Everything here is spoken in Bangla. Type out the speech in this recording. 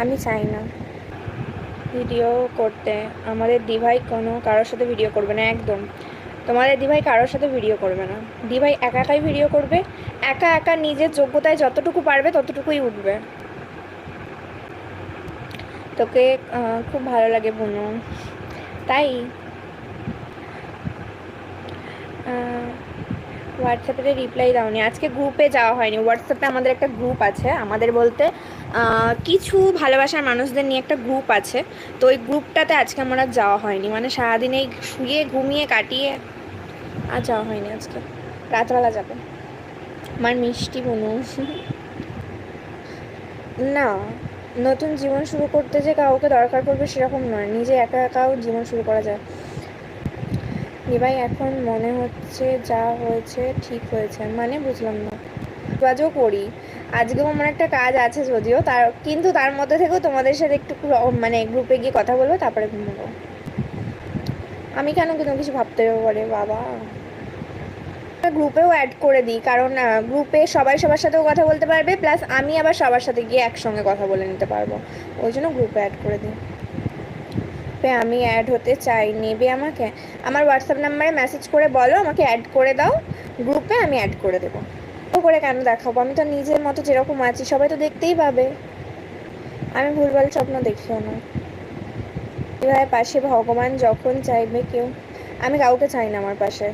আমি চাই না। ভিডিও করতে। আমাদের দিভাই কোনো কারোর সাথে ভিডিও করবে না, একদম। তোমাদের দিভাই কারোর সাথে ভিডিও করবে না। দিভাই একা একাই ভিডিও করবে, একা একা নিজের যোগ্যতায় যতটুকু পারবে ততটুকুই উঠবে। তোকে খুব ভালো লাগে বুনু। তাই? হোয়াটসঅ্যাপে রিপ্লাই দাওনি। আজকে গ্রুপে যাওয়া হয়নি। হোয়াটসঅ্যাপে আমাদের একটা গ্রুপ আছে। আমাদের বলতে কিছু ভালোবাসার মানুষদের নিয়ে একটা গ্রুপ আছে। তো ওই গ্রুপটাতে আজকে আমার আর যাওয়া হয়নি। মানে সারাদিন শুয়ে, ঘুমিয়ে, কাটিয়ে আর যাওয়া হয়নি আজকে। রাতবেলা যাবে। আমার মিষ্টি বনু। না, নতুন জীবন শুরু করতে যে কাউকে দরকার পড়বে সেরকম নয়। নিজে একা একাও জীবন শুরু করা যায়। নিবাই এখন মনে হচ্ছে যা হয়েছে ঠিক হয়েছে মানে বুঝলাম না। কাজও করি। আজকেও আমার একটা কাজ আছে যদিও, তার, কিন্তু তার মধ্যে থেকেও তোমাদের সাথে একটু মানে গ্রুপে গিয়ে কথা বলব, তারপরে ঘুমাবো। আমি কেন কোনো কিছু ভাবতে পারে বাবা? গ্রুপেও অ্যাড করে দিই, কারণ গ্রুপে সবাই সবার সাথেও কথা বলতে পারবে প্লাস আমি আবার সবার সাথে গিয়ে একসঙ্গে কথা বলে নিতে পারব। ওই জন্য গ্রুপে অ্যাড করে দিই। পে আমি অ্যাড হতে চাই, নেবে আমাকে? আমার হোয়াটসঅ্যাপ নাম্বারে মেসেজ করে বলো, আমাকে অ্যাড করে দাও। গ্রুপে আমি অ্যাড করে দেবো। ও করে কেন দেখাবো? আমি তো নিজের মতো যেরকম আছি, সবাই তো দেখতেই পাবে। আমি ভুলভাল স্বপ্ন দেখিও না। এভাবে পাশে ভগবান যখন চাইবে কেউ, আমি কাউকে চাই না আমার পাশে।